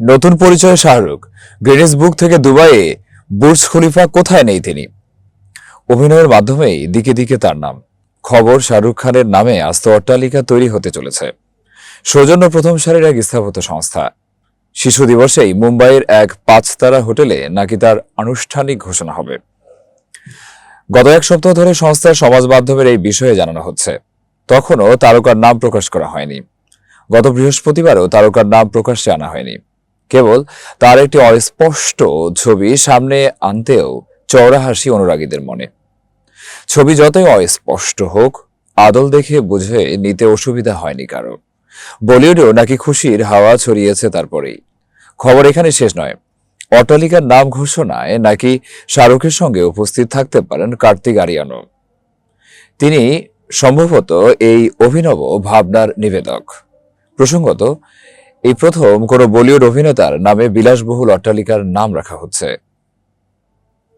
নতুন পরিচয় শাহরুখ। গ্রিনিস বুক থেকে দুবাইয়ে বুর্জ খলিফা কোথায় নেই তিনি? অভিনয়ের মাধ্যমেই দিকে দিকে তার নাম। খবর শাহরুখ খানের নামে আস্ত অট্টালিকা তৈরি হতে চলেছে। সৌজন্য প্রথম সারির এক স্থাপত্য সংস্থা। শিশু দিবসেই মুম্বাইয়ের এক পাঁচতারা হোটেলে নাকি তার আনুষ্ঠানিক ঘোষণা হবে। গত এক সপ্তাহ ধরে সংস্থার সমাজ মাধ্যমের এই বিষয়ে জানানো হচ্ছে। তখনও তারকার নাম প্রকাশ করা হয়নি। গত বৃহস্পতিবারও তারকার নাম প্রকাশ্যে আনা হয়নি। কেবল তার একটি অস্পষ্ট ছবি সামনে আনতেও চওড়া হাসি অনুরাগীদের মনে। ছবি যতই অস্পষ্ট হোক, আদল দেখে বুঝে নিতে অসুবিধা হয়নি কারও। বলিউডেও নাকি খুশির হাওয়া ছড়িয়েছে তারপরেই। খবর এখানে শেষ নয়। অট্টালিকার নাম ঘোষণায় নাকি শাহরুখের সঙ্গে উপস্থিত থাকতে পারেন কার্তিক আরিয়ানো তিনি সম্ভবত এই অভিনব ভাবনার নিবেদক। প্রসঙ্গত এই প্রথম কোনো বলিউড অভিনেতার নামে বিলাসবহুল অট্টালিকার নাম রাখা হচ্ছে।